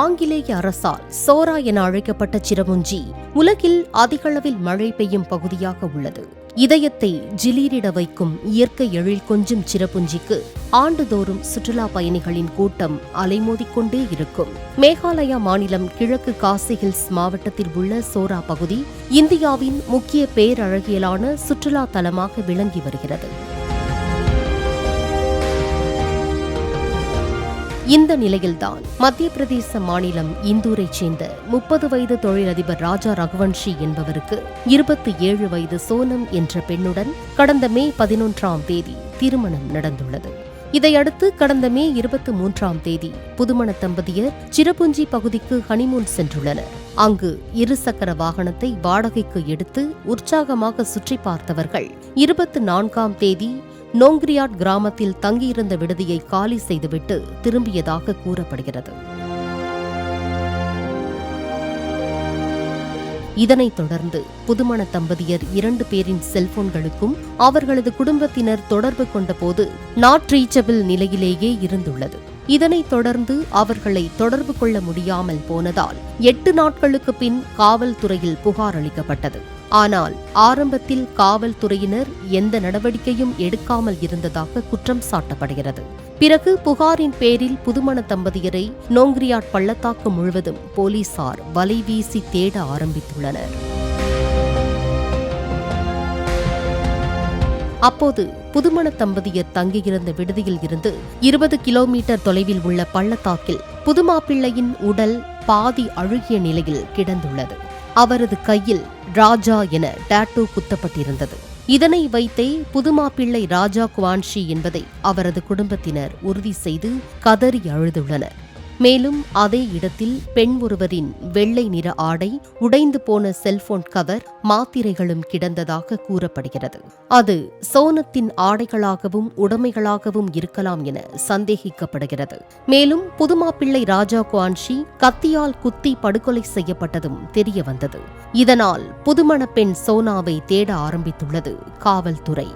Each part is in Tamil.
ஆங்கிலேய அரசால் சோரா என அழைக்கப்பட்ட சிரமுஞ்சி உலகில் அதிகளவில் மழை பெய்யும் பகுதியாக உள்ளது. இதயத்தை ஜிலீரிட வைக்கும் இயற்கை எழில் கொஞ்சும் சிரப்புஞ்சிக்கு ஆண்டுதோறும் சுற்றுலா பயணிகளின் கூட்டம் அலைமோதிக்கொண்டே இருக்கும். மேகாலயா மாநிலம் கிழக்கு காசி ஹில்ஸ் மாவட்டத்தில் உள்ள சோரா பகுதி இந்தியாவின் முக்கிய பேரழகியலான சுற்றுலா தலமாக விளங்கி வருகிறது. இந்த நிலையில்தான் மத்திய பிரதேச மாநிலம் இந்தூரைச் சேர்ந்த முப்பது வயது தொழிலதிபர் ராஜா ரகுவன்ஷி என்பவருக்கு இருபத்தி ஏழு வயது சோனம் என்ற பெண்ணுடன் கடந்த மே பதினொன்றாம் தேதி திருமணம் நடந்துள்ளது. இதையடுத்து கடந்த மே இருபத்தி மூன்றாம் தேதி புதுமண தம்பதியர் சிரபுஞ்சி பகுதிக்கு ஹனிமூன் சென்றுள்ளனர். அங்கு இருசக்கர வாகனத்தை வாடகைக்கு எடுத்து உற்சாகமாக சுற்றி பார்த்தவர்கள் இருபத்தி நான்காம் தேதி நோங்கிரியாட் கிராமத்தில் தங்கியிருந்த விடுதியை காலி செய்துவிட்டு திரும்பியதாக கூறப்படுகிறது. இதனைத் தொடர்ந்து புதுமண தம்பதியர் இரண்டு பேரின் செல்போன்களுக்கும் அவர்களது குடும்பத்தினர் தொடர்பு கொண்டபோது நாட் ரீச்சபிள் நிலையிலேயே இருந்துள்ளது. இதனைத் தொடர்ந்து அவர்களை தொடர்பு கொள்ள முடியாமல் போனதால் எட்டு நாட்களுக்கு பின் காவல்துறையில் புகார் அளிக்கப்பட்டது. ஆனால் ஆரம்பத்தில் காவல்துறையினர் எந்த நடவடிக்கையும் எடுக்காமல் இருந்ததாக குற்றம் சாட்டப்படுகிறது. பிறகு புகாரின் பேரில் புதுமண தம்பதியரை நோங்கிரியாட் பள்ளத்தாக்கு முழுவதும் போலீசார் வலை வீசி தேட ஆரம்பித்துள்ளனர். அப்போது புதுமண தம்பதியர் தங்கியிருந்த விடுதியில் இருந்து இருபது கிலோமீட்டர் தொலைவில் உள்ள பள்ளத்தாக்கில் புதுமாப்பிள்ளையின் உடல் பாதி அழுகிய நிலையில் கிடந்துள்ளது. அவரது கையில் ராஜா என டாட்டூ குத்தப்பட்டிருந்தது. இதனை வைத்தே புதுமாப்பிள்ளை ராஜா குவான்ஷி என்பதை அவரது குடும்பத்தினர் உறுதி செய்து கதறி அழுதுள்ளனர். மேலும் அதே இடத்தில் பெண் ஒருவரின் வெள்ளை நிற ஆடை உடைந்து போன செல்போன் கவர் மாத்திரைகளும் கிடந்ததாக கூறப்படுகிறது. அது சோனத்தின் ஆடைகளாகவும் உடைமைகளாகவும் இருக்கலாம் என சந்தேகிக்கப்படுகிறது. மேலும் புதுமாப்பிள்ளை ராஜா குவான்ஷி கத்தியால் குத்தி படுகொலை செய்யப்பட்டதும் தெரிய வந்தது இதனால் புதுமண பெண் சோனாவை தேட ஆரம்பித்துள்ளது காவல்துறை.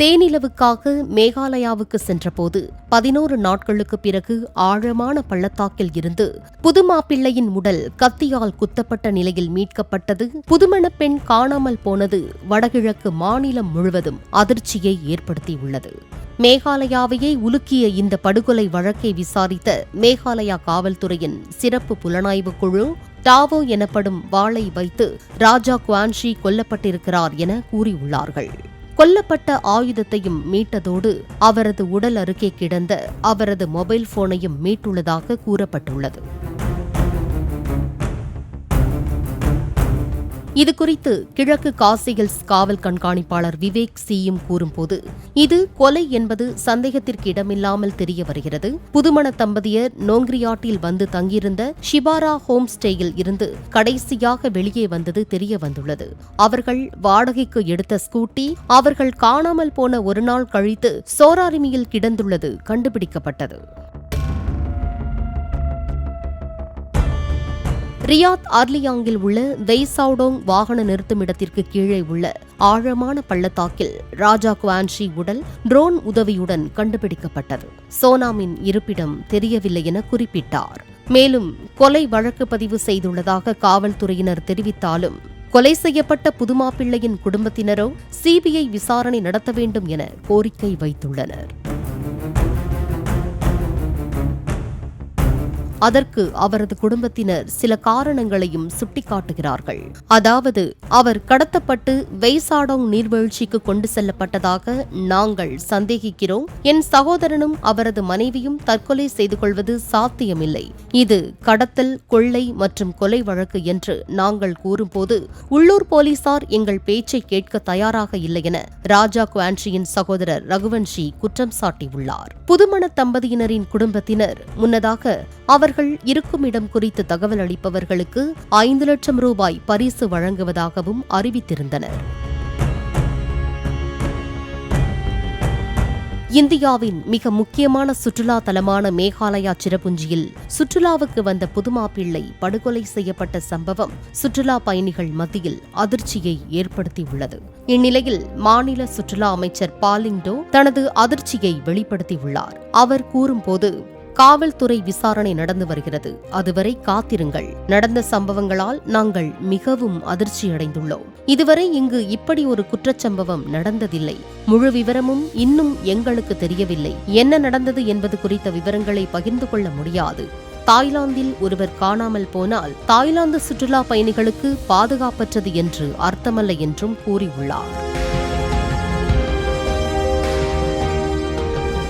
தேனிலவுக்காக மேகாலயாவுக்கு சென்றபோது பதினோரு நாட்களுக்கு பிறகு ஆழமான பள்ளத்தாக்கில் இருந்து புதுமாப்பிள்ளையின் உடல் கத்தியால் குத்தப்பட்ட நிலையில் மீட்கப்பட்டது. புதுமண பெண் காணாமல் போனது வடகிழக்கு மாநிலம் முழுவதும் அதிர்ச்சியை ஏற்படுத்தியுள்ளது. மேகாலயாவையே உலுக்கிய இந்த படுகொலை வழக்கை விசாரித்த மேகாலயா காவல்துறையின் சிறப்பு புலனாய்வு குழு டாவோ எனப்படும் வாளை வைத்து ராஜா குவான்ஷி கொல்லப்பட்டிருக்கிறார் என கூறியுள்ளார்கள். கொல்லப்பட்ட ஆயுதத்தையும் மீட்டதோடு அவரது உடல் அருகே கிடந்த அவரது மொபைல் போனையும் மீட்டுள்ளதாக கூறப்பட்டுள்ளது. இதுகுறித்து கிழக்கு காசிகில்ஸ் காவல் கண்காணிப்பாளர் விவேக் சியும் கூறும்போது இது கொலை என்பது சந்தேகத்திற்கு இடமில்லாமல் தெரிய வருகிறது. புதுமண தம்பதியர் நோங்கிரியாட்டில் வந்து தங்கியிருந்த ஷிபாரா ஹோம் ஸ்டேயில் இருந்து கடைசியாக வெளியே வந்தது தெரிய வந்துள்ளது. அவர்கள் வாடகைக்கு எடுத்த ஸ்கூட்டி அவர்கள் காணாமல் போன ஒரு நாள் கழித்து சோராரிமியில் கிடந்துள்ளது கண்டுபிடிக்கப்பட்டது. ரியாத் அர்லியாங்கில் உள்ள வெய்சவுடோங் வாகன நிறுத்துமிடத்திற்கு கீழே உள்ள ஆழமான பள்ளத்தாக்கில் ராஜா குவான்ஷி உடல் ட்ரோன் உதவியுடன் கண்டுபிடிக்கப்பட்டது. சோனாமின் இருப்பிடம் தெரியவில்லை என குறிப்பிட்டார். மேலும் கொலை வழக்கு பதிவு செய்துள்ளதாக காவல்துறையினர் தெரிவித்தாலும் கொலை செய்யப்பட்ட புதுமாப்பிள்ளையின் குடும்பத்தினரோ சிபிஐ விசாரணை நடத்த வேண்டும் என கோரிக்கை வைத்துள்ளனர். அதற்கு அவரது குடும்பத்தினர் சில காரணங்களையும் சுட்டிக்காட்டுகிறார்கள். அதாவது அவர் கடத்தப்பட்டு வெய்சாடோங் நீர்வீழ்ச்சிக்கு கொண்டு செல்லப்பட்டதாக நாங்கள் சந்தேகிக்கிறோம். என் சகோதரனும் அவரது மனைவியும் தற்கொலை செய்து கொள்வது சாத்தியமில்லை. இது கடத்தல் கொள்ளை மற்றும் கொலை வழக்கு என்று நாங்கள் கூறும்போது உள்ளூர் போலீசார் எங்கள் பேச்சை கேட்க தயாராக இல்லை என ராஜா குவான்ஷியின் சகோதரர் ரகுவன்ஷி குற்றம் சாட்டியுள்ளார். புதுமண தம்பதியினரின் குடும்பத்தினர் முன்னதாக அவர் அவர்கள் இருக்கும் இடம் குறித்து தகவல் அளிப்பவர்களுக்கு ஐந்து லட்சம் ரூபாய் பரிசு வழங்குவதாகவும் அறிவித்திருந்தனர். இந்தியாவின் மிக முக்கியமான சுற்றுலா தலமான மேகாலயா சிரப்புஞ்சியில் சுற்றுலாவுக்கு வந்த புதுமாப்பிள்ளை படுகொலை செய்யப்பட்ட சம்பவம் சுற்றுலா பயணிகள் மத்தியில் அதிர்ச்சியை ஏற்படுத்தியுள்ளது. இந்நிலையில் மாநில சுற்றுலா அமைச்சர் பாலிங்டோ தனது அதிர்ச்சியை வெளிப்படுத்தியுள்ளார். அவர் கூறும்போது காவல்துறை விசாரணை நடந்து வருகிறது. அதுவரை காத்திருங்கள். நடந்த சம்பவங்களால் நாங்கள் மிகவும் அதிர்ச்சியடைந்துள்ளோம். இதுவரை இங்கு இப்படி ஒரு குற்றச்சம்பவம் நடந்ததில்லை. முழு விவரமும் இன்னும் எங்களுக்கு தெரியவில்லை. என்ன நடந்தது என்பது குறித்த விவரங்களை பகிர்ந்து கொள்ள முடியாது. தாய்லாந்தில் ஒருவர் காணாமல் போனால் தாய்லாந்து சுற்றுலா பயணிகளுக்கு பாதுகாப்பற்றது என்று அர்த்தமல்ல என்றும் கூறியுள்ளார்.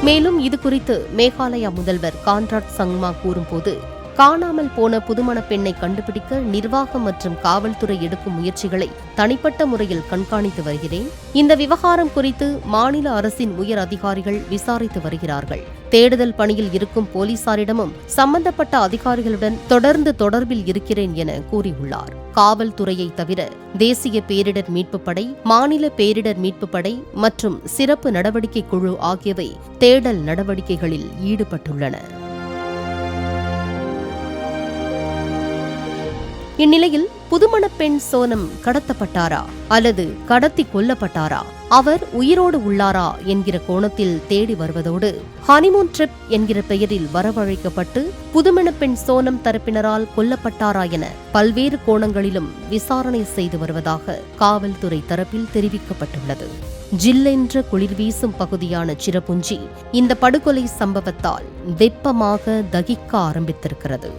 மேலும் இது குறித்து மேகாலயா முதல்வர் கான்ராட் சங்மா கூறும்போது காணாமல் போன புதுமண பெண்ணை கண்டுபிடிக்க நிர்வாகம் மற்றும் காவல்துறை எடுக்கும் முயற்சிகளை தனிப்பட்ட முறையில் கண்காணித்து வருகிறேன். இந்த விவகாரம் குறித்து மாநில அரசின் உயர் அதிகாரிகள் விசாரித்து வருகிறார்கள். தேடுதல் பணியில் இருக்கும் போலீசாரிடமும் சம்பந்தப்பட்ட அதிகாரிகளுடன் தொடர்ந்து தொடர்பில் இருக்கிறேன் என கூறியுள்ளார். காவல்துறையை தவிர தேசிய பேரிடர் மீட்புப் படை மாநில பேரிடர் மீட்புப் படை மற்றும் சிறப்பு நடவடிக்கை குழு ஆகியவை தேடல் நடவடிக்கைகளில் ஈடுபட்டுள்ளன. இந்நிலையில் புதுமணப்பெண் சோனம் கடத்தப்பட்டாரா அல்லது கடத்தி கொல்லப்பட்டாரா அவர் உயிரோடு உள்ளாரா என்கிற கோணத்தில் தேடி வருவதோடு ஹனிமூன் ட்ரிப் என்கிற பெயரில் வரவழைக்கப்பட்டு புதுமணப் பெண் சோனம் தரப்பினரால் கொல்லப்பட்டாரா என பல்வேறு கோணங்களிலும் விசாரணை செய்து வருவதாக காவல்துறை தரப்பில் தெரிவிக்கப்பட்டுள்ளது. ஜில்லென்ற குளிர் வீசும் பகுதியான சிரப்புஞ்சி இந்த படுகொலை சம்பவத்தால் வெப்பமாக தகிக்க ஆரம்பித்திருக்கிறது.